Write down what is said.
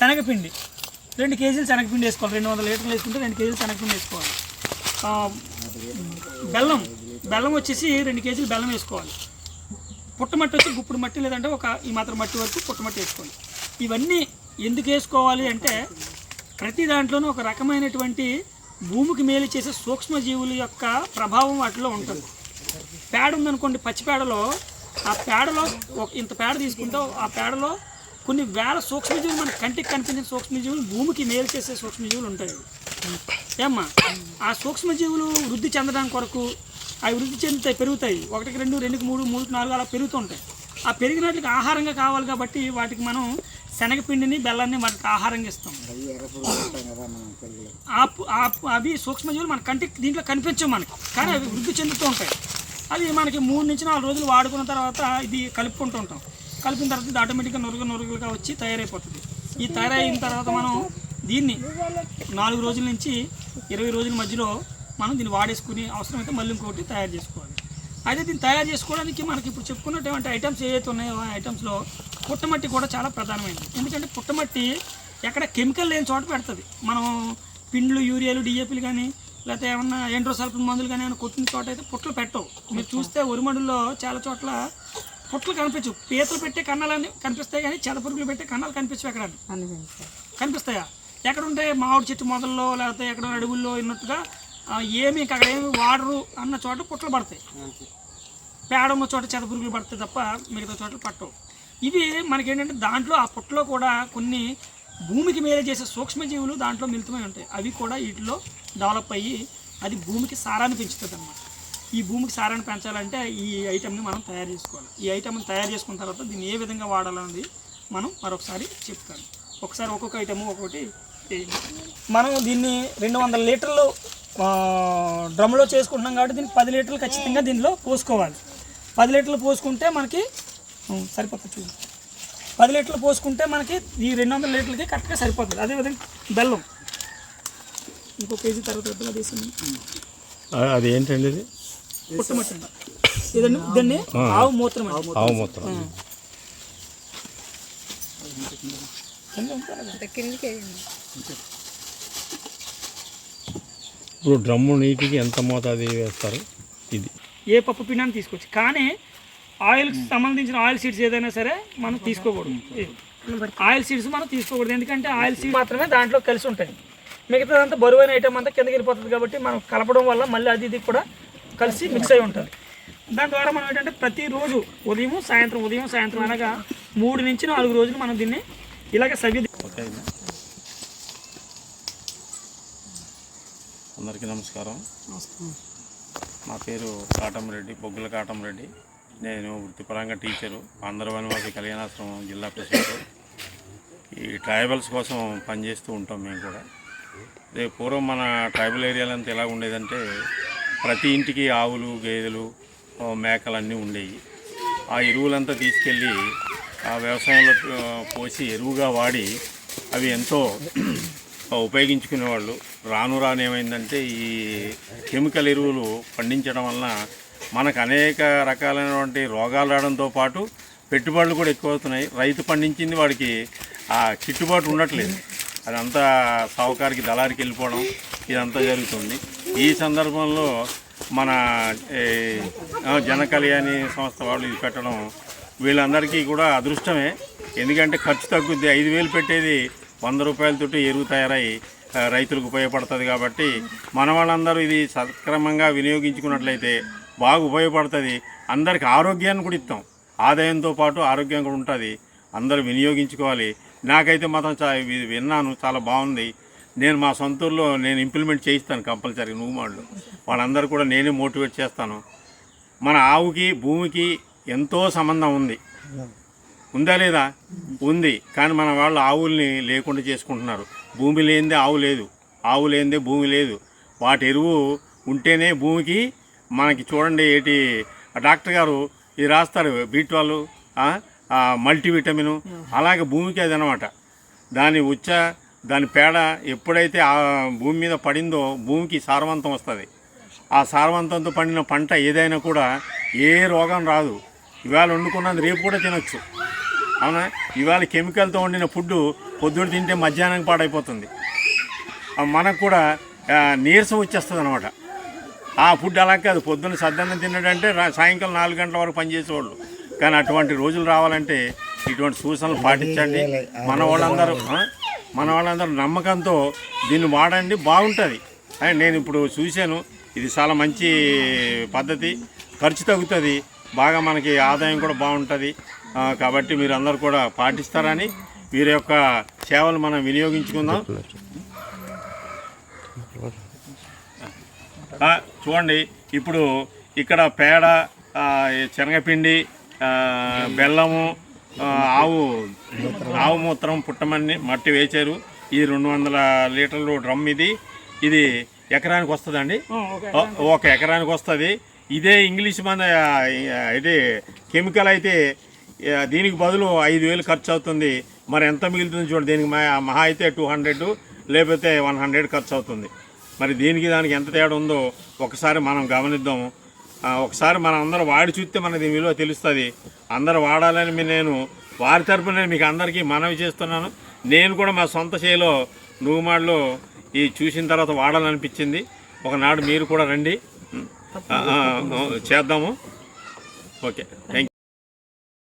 శనగపిండి. రెండు కేజీలు శనగపిండి వేసుకోవాలి. రెండు వందల లీటర్లు వేసుకుంటే రెండు కేజీలు శనగపిండి వేసుకోవాలి. బెల్లం. బెల్లం వచ్చేసి రెండు కేజీలు బెల్లం వేసుకోవాలి. పుట్టమట్టి వచ్చి గుప్పుడు మట్టి లేదంటే ఒక ఈ మాత్రం మట్టి వరకు పుట్టమట్టి వేసుకోవాలి. ఇవన్నీ ఎందుకు వేసుకోవాలి అంటే ప్రతి దాంట్లోనూ ఒక రకమైనటువంటి భూమికి మేలు చేసే సూక్ష్మజీవుల యొక్క ప్రభావం వాటిలో ఉంటుంది. పేడ ఉందనుకోండి పచ్చి పేడలో ఆ పేడలో ఒక ఇంత పేడ తీసుకుంటే ఆ పేడలో కొన్ని వేల సూక్ష్మజీవులు మన కంటికి కనిపించిన సూక్ష్మజీవులు భూమికి మేలు చేసే సూక్ష్మజీవులు ఉంటాయి. ఏమ్మా? ఆ సూక్ష్మజీవులు వృద్ధి చెందడం కొరకు అవి వృద్ధి చెందుతాయి పెరుగుతాయి. ఒకటికి రెండు రెండుకి మూడు మూడుకి నాలుగు అలా పెరుగుతుంటాయి. ఆ పెరిగినట్లకి ఆహారంగా కావాలి కాబట్టి వాటికి మనం శనగపిండిని బెల్లాన్ని వాటికి ఆహారంగా ఇస్తాం. అవి సూక్ష్మజీవులు మన కంటికి దీంట్లో కనిపించవు మనకి. కానీ అవి వృద్ధి చెందుతూ ఉంటాయి. అది మనకి మూడు నుంచి నాలుగు రోజులు వాడుకున్న తర్వాత ఇది కలుపుకుంటూ ఉంటాం. కలిపిన తర్వాత ఇది ఆటోమేటిక్గా నురుగు నురుగులుగా వచ్చి తయారైపోతుంది. ఈ తయారైన తర్వాత మనం దీన్ని నాలుగు రోజుల నుంచి ఇరవై రోజుల మధ్యలో మనం దీన్ని వాడేసుకుని అవసరమైతే మళ్ళీ ఇంకొకటి తయారు చేసుకోవాలి. అయితే దీన్ని తయారు చేసుకోవడానికి మనకి ఇప్పుడు చెప్పుకున్నటువంటి ఐటమ్స్ ఏవైతే ఉన్నాయో ఆ ఐటమ్స్లో పుట్టమట్టి కూడా చాలా ప్రధానమైనది. ఎందుకంటే పుట్టమట్టి ఎక్కడ కెమికల్ లేని చోట పెడుతుంది. మనం పిండ్లు యూరియాలు డిఏపీలు కానీ లేకపోతే ఏమన్నా ఎండ్రోసల్ఫన్ మందులు కానీ ఏమైనా కొట్టిన చోట అయితే పుట్టలు పెట్టవు. మీరు చూస్తే ఉరిమడుల్లో చాలా చోట్ల పుట్టలు కనిపించవు. పీతలు పెట్టే కన్నాలని కనిపిస్తాయి కానీ చెదపురుగులు పెట్టే కన్నాలు కనిపించవు ఎక్కడ? కనిపిస్తాయా? ఎక్కడ ఉంటే మామిడి చెట్టు మొదల్లో లేకపోతే ఎక్కడ అడవుల్లో ఉన్నట్టుగా ఏమి ఇంకా అక్కడ ఏమి వాడరు అన్న చోట పుట్టలు పడతాయి. పేడ ఉన్న చోట చెదపురుగులు పడతాయి తప్ప మిగతా చోట్ల పట్టవు. ఇవి మనకేంటంటే దాంట్లో ఆ పుట్టలో కూడా కొన్ని భూమికి మేలు చేసే సూక్ష్మజీవులు దాంట్లో మిళితమై ఉంటాయి. అవి కూడా వీటిలో డెవలప్ అయ్యి అది భూమికి సారాన్ని పెంచుతుంది అన్నమాట. ఈ భూమికి సారాన్ని పెంచాలంటే ఈ ఐటెంని మనం తయారు చేసుకోవాలి. ఈ ఐటెంని తయారు చేసుకున్న తర్వాత దీన్ని ఏ విధంగా వాడాలన్నది మనం మరొకసారి చెప్తాను. ఒకసారి ఒక్కొక్క ఐటెము ఒక్కొక్కటి మనం దీన్ని రెండు వందల లీటర్లు డ్రమ్లో చేసుకుంటున్నాం కాబట్టి దీనికి పది లీటర్లు ఖచ్చితంగా దీనిలో పోసుకోవాలి. పది లీటర్లు పోసుకుంటే మనకి సరిపోతుంది చూడు పది లీటర్లు పోసుకుంటే మనకి ఈ రెండు వందల లీటర్లకి కరెక్ట్గా సరిపోతుంది. అదేవిధంగా బెల్లం. ఇంకో కేజీ తర్వాత వద్దుగా అది ఏంటండి ఇదండి ఆవు మూత్రం. ఆవు మూత్రం. ఇప్పుడు డ్రమ్ము నీటికి ఎంత మోతాది వేస్తారు? ఇది. ఏ పప్పు పిండాన్ని తీసుకోవచ్చు. కానీ ఆయిల్కి సంబంధించిన ఆయిల్ సీడ్స్ ఏదైనా సరే మనం తీసుకోకూడదు. ఆయిల్ సీడ్స్ మనం తీసుకోకూడదు. ఎందుకంటే ఆయిల్ సీడ్ మాత్రమే దాంట్లో కలిసి ఉంటాయి. మిగతాదంతా బరువైన ఐటమ్ అంతా కిందకి వెళ్ళిపోతుంది కాబట్టి మనం కలపడం వల్ల మళ్ళీ అది ఇది కూడా కలిసి మిక్స్ అయి ఉంటుంది. దాని ద్వారా మనం ఏంటంటే ప్రతిరోజు ఉదయం సాయంత్రం ఉదయం సాయంత్రం అనగా మూడు నుంచి నాలుగు రోజులు మనం దీన్ని ఇలాగ సవి అందరికీ నమస్కారం. నా పేరు కాటంరెడ్డి బొగ్గుల కాటంరెడ్డి. నేను వృత్తిపరంగా టీచరు ఆంధ్రవనివాసి కళ్యాణాశ్రమం జిల్లా ప్రెసిడెంట్. ఈ ట్రైబల్స్ కోసం పనిచేస్తూ ఉంటాం మేము కూడా. రేపు పూర్వం మన ట్రైబల్ ఏరియాలంతా ఎలా ఉండేదంటే ప్రతి ఇంటికి ఆవులు గేదెలు మేకలన్నీ మేకలు అన్నీ ఉండేవి. ఆ ఎరువులంతా తీసుకెళ్ళి ఆ వ్యవసాయంలో పోసి ఎరువుగా వాడి అవి ఎంతో ఉపయోగించుకునేవాళ్ళు. రాను రాను ఏమైందంటే ఈ కెమికల్ ఎరువులు పండించడం వలన మనకు అనేక రకాలైనటువంటి రోగాలు రావడంతో పాటు పెట్టుబడులు కూడా ఎక్కువ అవుతున్నాయి రైతు పండించింది వాడికి ఆ కిట్టుబాటు ఉండట్లేదు. అదంతా సావుకారికి దళారికి వెళ్ళిపోవడం ఇదంతా జరుగుతుంది. ఈ సందర్భంలో మన జన కళ్యాణి సంస్థ వాళ్ళు ఇది పెట్టడం వీళ్ళందరికీ కూడా అదృష్టమే. ఎందుకంటే ఖర్చు తగ్గుద్ది. ఐదు వేలు పెట్టేది వంద రూపాయలతోటి ఎరువు తయారై రైతులకు ఉపయోగపడుతుంది కాబట్టి మన వాళ్ళందరూ ఇది సక్రమంగా వినియోగించుకున్నట్లయితే బాగా ఉపయోగపడుతుంది. అందరికి ఆరోగ్యాన్ని కూడా ఇస్తాం. ఆదాయంతో పాటు ఆరోగ్యం కూడా ఉంటుంది. అందరూ వినియోగించుకోవాలి. నాకైతే మాత్రం చా విన్నాను. చాలా బాగుంది. నేను మా సొంత ఊర్లో నేను ఇంప్లిమెంట్ చేయిస్తాను కంపల్సరీ నువ్వుమాళ్ళు వాళ్ళందరూ కూడా నేనే మోటివేట్ చేస్తాను. మన ఆవుకి భూమికి ఎంతో సంబంధం ఉంది. ఉందా లేదా? ఉంది. కానీ మన వాళ్ళు ఆవుల్ని లేకుండా చేసుకుంటున్నారు. భూమి లేనిదే ఆవు లేదు. ఆవు లేనిదే భూమి లేదు. వాటి ఎరువు ఉంటేనే భూమికి మనకి చూడండి ఏటి డాక్టర్ గారు ఇది రాస్తారు బీట్ వాళ్ళు మల్టీవిటమిన్. అలాగే భూమికి అది అనమాట దాని ఉచ్చ దాని పేడ ఎప్పుడైతే ఆ భూమి మీద పడిందో భూమికి సారవంతం వస్తుంది. ఆ సారవంతంతో పండిన పంట ఏదైనా కూడా ఏ రోగం రాదు. ఇవాళ వండుకున్నది రేపు కూడా తినొచ్చు. అవునా? ఇవాళ కెమికల్తో వండిన ఫుడ్ పొద్దున తింటే మధ్యాహ్నం పాడైపోతుంది. మనకు కూడా నీరసం వచ్చేస్తుంది అనమాట ఆ ఫుడ్ అలా కాదు. పొద్దున్న సద్దన్నం తిన్నాడంటే సాయంకాలం నాలుగు గంటల వరకు పనిచేసేవాళ్ళు కానీ అటువంటి రోజులు రావాలంటే ఇటువంటి సూచనలు పాటించండి. మన వాళ్ళందరూ మన వాళ్ళందరూ నమ్మకంతో దీన్ని వాడండి బాగుంటుంది. అని నేను ఇప్పుడు చూశాను ఇది చాలా మంచి పద్ధతి ఖర్చు తగ్గుతుంది బాగా మనకి ఆదాయం కూడా బాగుంటుంది. కాబట్టి మీరు అందరు కూడా పాటిస్తారని వీరి యొక్క సేవలు మనం వినియోగించుకుందాం. చూడండి ఇప్పుడు ఇక్కడ పేడ శనగపిండి బెల్లము ఆవు ఆవు మూత్రం పుట్టమని మట్టి వేశారు. ఈ రెండు వందల లీటర్లు డ్రమ్ ఇది. ఇది ఎకరానికి వస్తుందండి? ఒక ఎకరానికి. వస్తుంది. ఇదే ఇంగ్లీష్ మన ఇది కెమికల్ అయితే దీనికి బదులు ఐదు వేలు ఖర్చు అవుతుంది. మరి ఎంత మిగులుతుంది చూడండి. దీనికి మహా అయితే టూ హండ్రెడ్ లేకపోతే వన్ హండ్రెడ్ ఖర్చు అవుతుంది. మరి దీనికి దానికి ఎంత తేడా ఉందో ఒకసారి మనం గమనిద్దాం ఆ, ఒకసారి మనం అందరూ వాడి చూస్తే మనది విలువ తెలుస్తుంది. అందరూ వాడాలని మీ- నేను వారి తరపున నేను మీకు అందరికీ మనవి చేస్తున్నాను. నేను కూడా మా సొంత చేలో నువ్వుమాడలో ఈ చూసిన తర్వాత వాడాలనిపించింది. ఒకనాడు మీరు కూడా రండి. చేద్దాము. Okay thank